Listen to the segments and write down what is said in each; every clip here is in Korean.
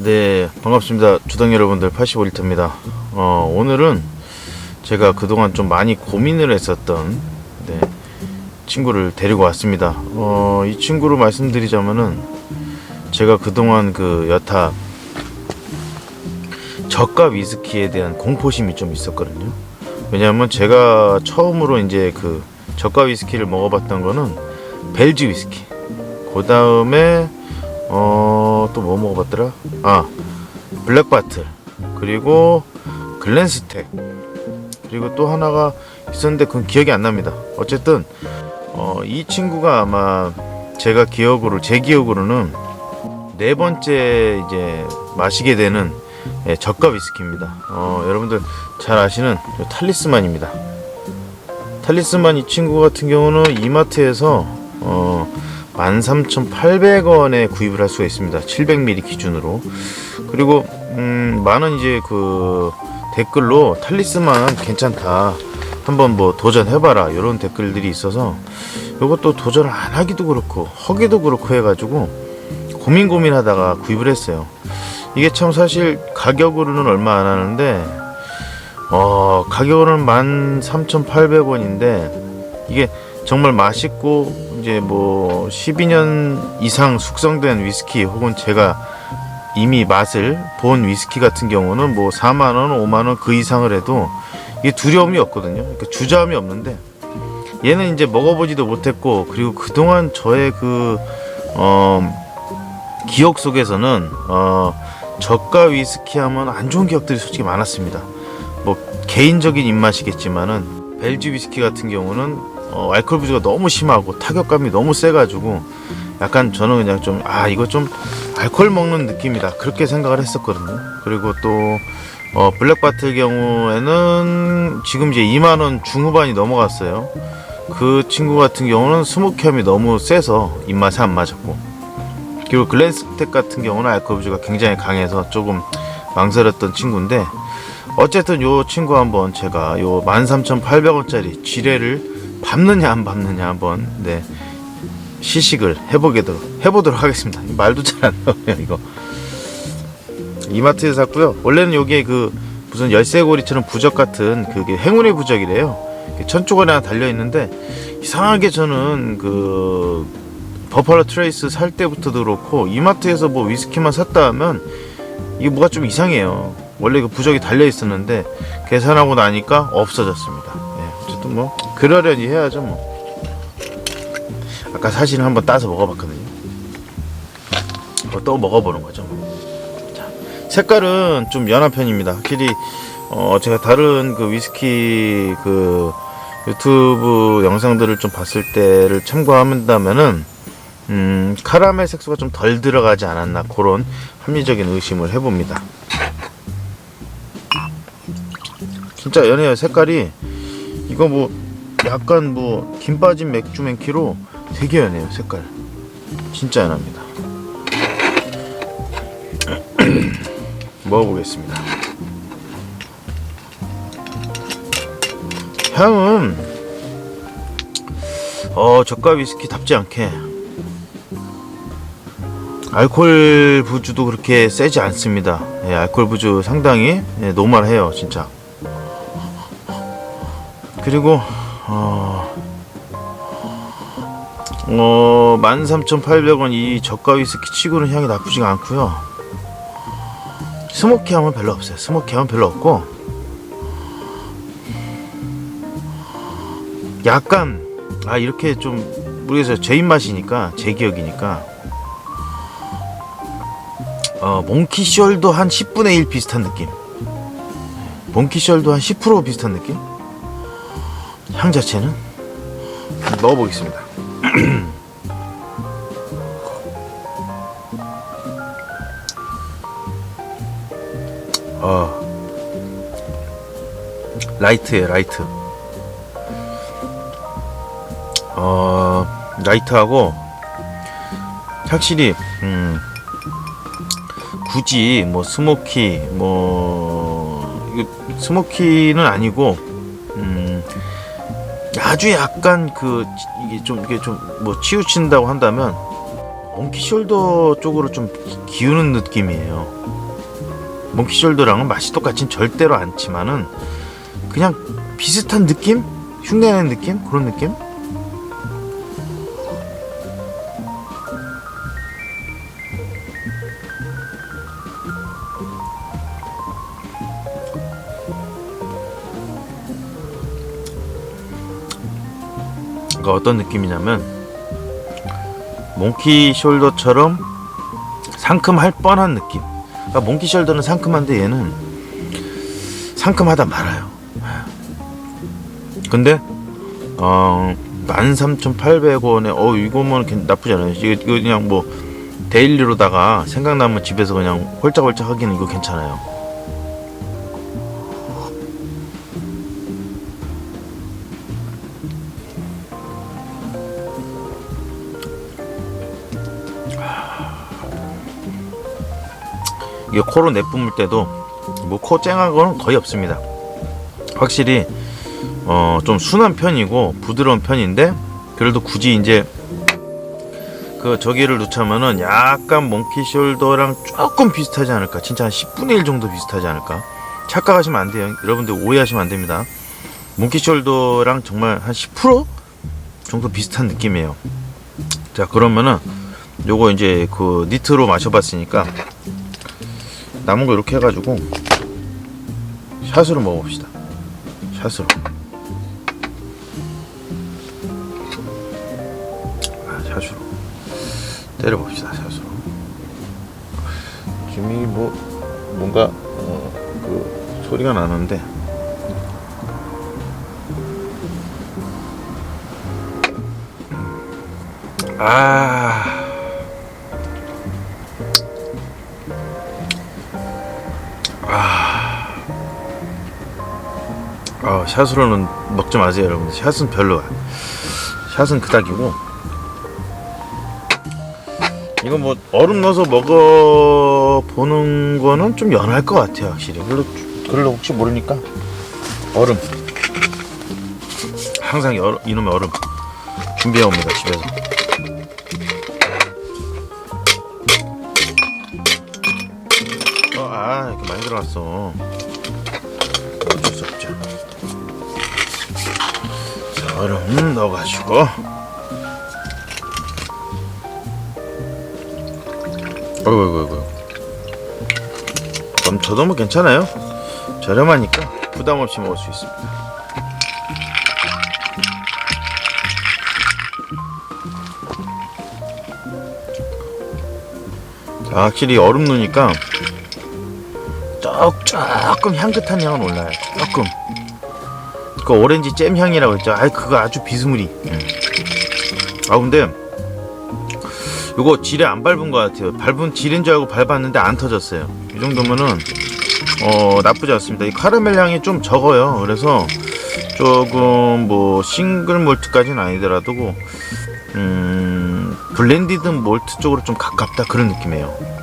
네, 반갑습니다. 주당 여러분들 85리터입니다. 어, 오늘은 제가 그동안 좀 많이 고민을 했었던 네, 친구를 데리고 왔습니다. 어, 이 친구로 말씀드리자면은 제가 그동안 그 여타 저가 위스키에 대한 공포심이 좀 있었거든요. 왜냐하면 제가 처음으로 이제 그 저가 위스키를 먹어봤던 거는 벨즈 위스키. 그 다음에 어, 또 뭐 먹어봤더라? 아, 블랙바틀. 그리고 글렌스텍. 그리고 또 하나가 있었는데 그건 기억이 안 납니다. 어쨌든, 어, 이 친구가 아마 제가 기억으로, 제 기억으로는 네 번째 이제 마시게 되는 예, 저가 위스키입니다. 어, 여러분들 잘 아시는 요 탈리스만입니다. 탈리스만 이 친구 같은 경우는 이마트에서 어, 13,800원에 구입을 할 수가 있습니다. 700ml 기준으로. 그리고 음, 많은 이제 그 댓글로 탈리스만 괜찮다. 한번 뭐 도전해봐라. 이런 댓글들이 있어서 이것도 도전을 안 하기도 그렇고 하기도 그렇고 해가지고 고민 고민하다가 구입을 했어요. 이게 참 사실 가격으로는 얼마 안 하는데 어, 가격은 13,800원인데 이게 정말 맛있고 이제 뭐 12년 이상 숙성된 위스키 혹은 제가 이미 맛을 본 위스키 같은 경우는 뭐 4만 원, 5만 원 그 이상을 해도 이게 두려움이 없거든요. 그러니까 주저함이 없는데 얘는 이제 먹어보지도 못했고 그리고 그동안 저의 그 어, 기억 속에서는 어, 저가 위스키 하면 안 좋은 기억들이 솔직히 많았습니다. 뭐 개인적인 입맛이겠지만은 벨즈 위스키 같은 경우는 어, 알코올 부주가 너무 심하고 타격감이 너무 세가지고 약간 저는 그냥 좀 아 이거 좀 알코올 먹는 느낌이다 그렇게 생각을 했었거든요. 그리고 또 어, 블랙바틀 경우에는 지금 이제 2만 원 중후반이 넘어갔어요. 그 친구 같은 경우는 스모키함이 너무 세서 입맛에 안 맞았고 그리고 글렌스텍 같은 경우는 알코올 부주가 굉장히 강해서 조금 망설였던 친구인데 어쨌든 요 친구 한번 제가 요 13,800원짜리 지뢰를 밟느냐 안 밟느냐 한번 네 시식을 해보도록 해보도록 하겠습니다. 말도 잘 안 나오네요 이거. 이마트에서 샀고요. 원래는 요게 그 무슨 열쇠고리처럼 부적 같은 그게 행운의 부적이래요. 천조각이 하나 달려 있는데 이상하게 저는 그 버팔로 트레이스 살 때부터도 그렇고 이마트에서 뭐 위스키만 샀다 하면 이게 뭐가 좀 이상해요. 원래 그 부적이 달려 있었는데 계산하고 나니까 없어졌습니다. 예, 어쨌든 뭐 그러려니 해야죠 뭐. 아까 사실은 한번 따서 먹어봤거든요. 뭐또 먹어보는 거죠. 뭐. 자, 색깔은 좀 연한 편입니다. 확실히 어, 제가 다른 그 위스키 그 유튜브 영상들을 좀 봤을 때를 참고한다면은 음, 카라멜 색소가 좀 덜 들어가지 않았나 그런 합리적인 의심을 해봅니다. 진짜 연해요 색깔이 이거 뭐 약간 뭐 김 빠진 맥주 맨키로 되게 연해요 색깔 진짜 연합니다. 먹어보겠습니다. 향은 어 저가 위스키 답지 않게 알코올 부주도 그렇게 세지 않습니다. 예, 알코올 부주 상당히 예, 노멀해요, 진짜. 그리고 어, 어 13,800원 이 저가 위스키 치고는 향이 나쁘지가 않고요. 스모키함은 별로 없어요. 스모키함은 별로 없고 약간 아 이렇게 좀 모르겠어요. 제 입맛이니까 제 기억이니까 어, 몽키숄도 한 10분의 1 비슷한 느낌. 몽키숄도 한 10% 비슷한 느낌? 향 자체는 먹어보겠습니다. 어, 라이트에 라이트. 어, 라이트하고 확실히 음. 굳이 뭐 스모키 뭐 스모키는 아니고 음 아주 약간 그 이게 좀 이게 좀 뭐 치우친다고 한다면 몽키숄더 쪽으로 좀 기- 기우는 느낌이에요. 몽키숄더랑은 맛이 똑같진 절대로 않지만은 그냥 비슷한 느낌? 흉내내는 느낌? 그런 느낌? 그러니까 어떤 느낌이냐면 몽키 숄더처럼 상큼할 뻔한 느낌. 그러니까 몽키 숄더는 상큼한데 얘는 상큼하다 말아요. 근데 어 13,800원에 어 이거면 괜- 나쁘지 않아요. 이거 그냥 뭐 데일리로다가 생각나면 집에서 그냥 홀짝홀짝 하기는 이거 괜찮아요. 이게 코로 내뿜을 때도 뭐 코 쨍한 거는 거의 없습니다. 확실히 어 좀 순한 편이고 부드러운 편인데 그래도 굳이 이제 그 저기를 놓자면은 약간 몽키 숄더랑 조금 비슷하지 않을까? 진짜 한 10분의 1 정도 비슷하지 않을까? 착각하시면 안 돼요. 여러분들 오해하시면 안 됩니다. 몽키 숄더랑 정말 한 10% 정도 비슷한 느낌이에요. 자 그러면은 요거 이제 그 니트로 마셔봤으니까 남은 거 이렇게 해가지고 샷으로 먹어봅시다. 샷으로. 아, 샷으로. 때려봅시다. 샷으로. 지금 이 뭐 뭔가 어, 그 소리가 나는데 아. 아, 샷으로는 먹지 마세요, 여러분. 샷은 별로야. 샷은 그닥이고. 이거 뭐 얼음 넣어서 먹어 보는 거는 좀 연할 것 같아요, 확실히. 그리고 그리고 혹시 모르니까 얼음. 항상 여, 이놈의 얼음 준비해 옵니다, 집에서. 어, 아, 이렇게 많이 들어갔어. 어쩔 수 없죠. 자, 얼음 넣어가지고. 어이구, 어이구, 어이구. 넘쳐도 뭐 괜찮아요. 저렴하니까 부담 없이 먹을 수 있습니다. 자, 확실히 얼음 넣으니까 조, 조금 향긋한 향은 올라요. 조금. 그 오렌지 잼 향이라고 했죠. 아, 그거 아주 비스무리. 음. 아, 근데 이거 지뢰 안 밟은 것 같아요. 밟은 지뢰인 줄 알고 밟았는데 안 터졌어요. 이 정도면은 어 나쁘지 않습니다. 이 카라멜 향이 좀 적어요. 그래서 조금 뭐 싱글 몰트까지는 아니더라도 음 블렌디드 몰트 쪽으로 좀 가깝다 그런 느낌이에요.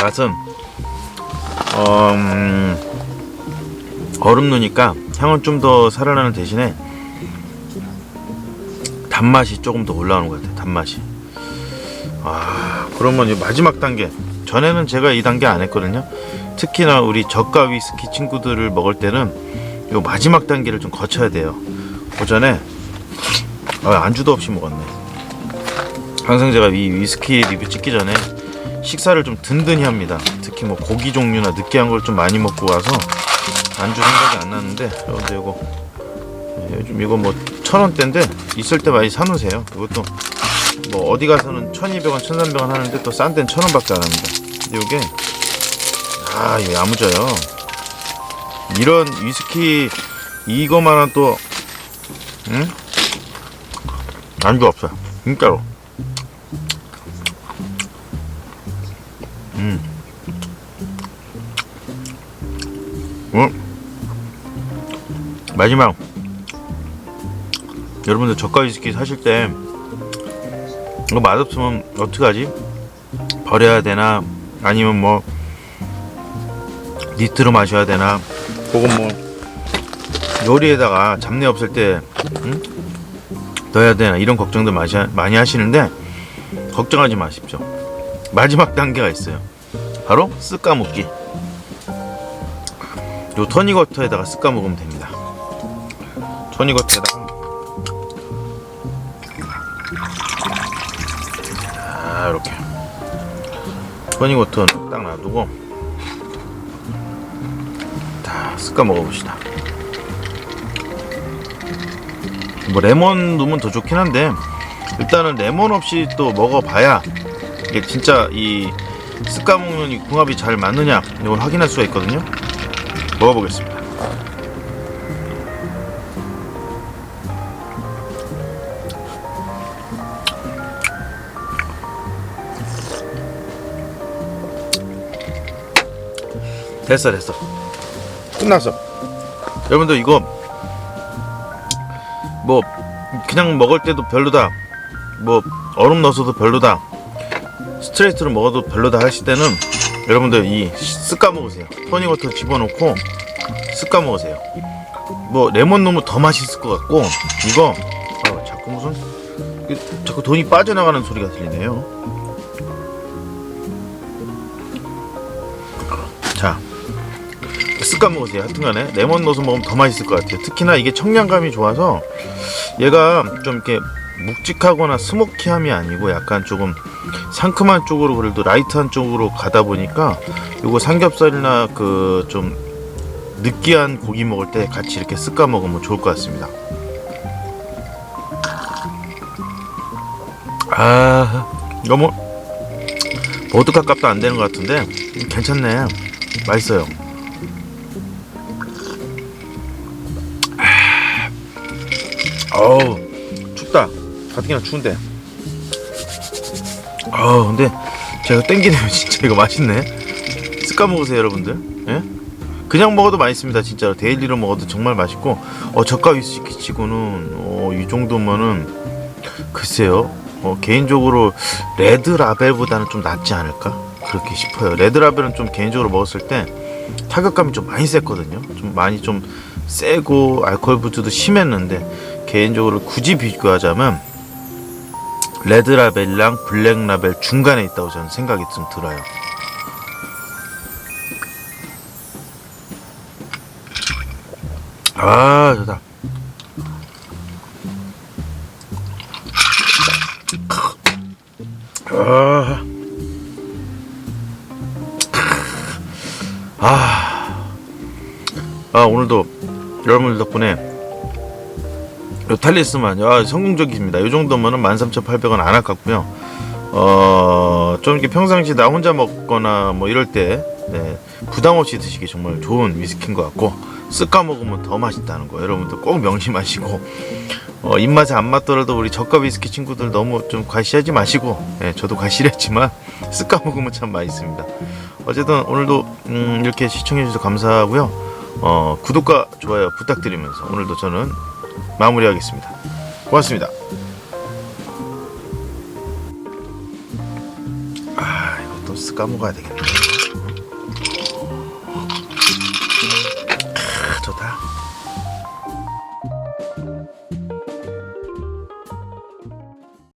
맛은 어, 음, 얼음 넣으니까 향은 좀 더 살아나는 대신에 단맛이 조금 더 올라오는 것 같아요. 단맛이. 아 그러면 이 마지막 단계 전에는 제가 이 단계 안 했거든요. 특히나 우리 저가 위스키 친구들을 먹을 때는 이 마지막 단계를 좀 거쳐야 돼요. 그 전에 아, 안주도 없이 먹었네. 항상 제가 이 위스키 리뷰 찍기 전에 식사를 좀 든든히 합니다. 특히 뭐 고기 종류나 느끼한 걸 좀 많이 먹고 와서 안주 생각이 안 나는데 여러분들 이거 예, 요즘 이거 뭐 천 원대인데 있을 때 많이 사놓으세요. 이것도 뭐 어디 가서는 천이백 원, 천삼백 원 하는데 또 싼 데는 천 원밖에 안 합니다. 근데 이게 아 이게 야무져요. 이런 위스키 이거만한 또 응? 안주 없어요. 진짜로. 음. 어? 마지막 여러분들 저가 위스키 사실 때 이거 맛없으면 어떡하지? 버려야 되나? 아니면 뭐 니트로 마셔야 되나 혹은 뭐 요리에다가 잡내 없을 때 응? 넣어야 되나 이런 마시, 많이 하시는데 걱정하지 마십시오 마지막 단계가 있어요 바로 쓱 까먹기. 요 토니거터에다가 쓱 까먹으면 됩니다. 토니거터에다가 자 이렇게. 토니거터는 딱 놔두고 다 쓱까 먹어 봅시다. 뭐 레몬 넣으면 더 좋긴 한데 일단은 레몬 없이 또 먹어봐야 이게 진짜 이 쓱까 먹는 이 궁합이 잘 맞느냐 이걸 확인할 수가 있거든요. 먹어보겠습니다. 됐어 됐어. 끝났어. 여러분들 이거 뭐 그냥 먹을 때도 별로다 뭐 얼음 넣어서도 별로다 스트레이트로 먹어도 별로다 하실 때는 여러분들 이 쓱까 먹으세요. 토니워터 집어넣고 쓱까 먹으세요. 뭐 레몬 넣으면 더 맛있을 것 같고 이거 아, 자꾸 무슨 자꾸 돈이 빠져나가는 소리가 들리네요. 자 쓱까 먹으세요. 하여튼간에 레몬 넣어서 먹으면 더 맛있을 것 같아요. 특히나 이게 청량감이 좋아서 얘가 좀 이렇게 묵직하거나 스모키함이 아니고 약간 조금 상큼한 쪽으로 그래도 라이트한 쪽으로 가다 보니까 요거 삼겹살이나 그 좀 느끼한 고기 먹을 때 같이 이렇게 쓱까 먹으면 좋을 것 같습니다. 아 이거 뭐 보드카 값도 안 되는 것 같은데 괜찮네. 맛있어요. 어우 춥다. 가뜩이나 추운데 아 근데 제가 땡기네요 진짜. 이거 맛있네. 쓱까 먹으세요 여러분들. 예? 그냥 먹어도 맛있습니다 진짜로. 데일리로 먹어도 정말 맛있고. 어 저가 위스키 치고는 어, 이 정도면은 글쎄요. 어, 개인적으로 레드 라벨보다는 좀 낫지 않을까? 그렇게 싶어요. 레드 라벨은 좀 개인적으로 먹었을 때 타격감이 좀 많이 셌거든요. 좀 많이 좀 세고 알코올 부주도 심했는데 개인적으로 굳이 비교하자면 레드라벨이랑 블랙라벨 중간에 있다고 저는 생각이 좀 들어요. 아 좋다. 아, 아, 아 오늘도 여러분들 덕분에 요 탈리스만 아, 성공적입니다. 이 정도면은 13,800원 안 아깝고요. 어, 좀 이렇게 평상시 나 혼자 먹거나 뭐 이럴 때 네, 부담 없이 드시기 정말 좋은 위스키인 것 같고 쓱까 먹으면 더 맛있다는 거 여러분들 꼭 명심하시고 어, 입맛에 안 맞더라도 우리 저가 위스키 친구들 너무 좀 과시하지 마시고 네, 저도 과시했지만 쓱까 먹으면 참 맛있습니다. 어쨌든 오늘도 음, 이렇게 시청해 주셔서 감사하고요. 어, 구독과 좋아요 부탁드리면서 오늘도 저는 마무리하겠습니다. 고맙습니다. 아, 이것도 쓱 까먹어야 되겠네.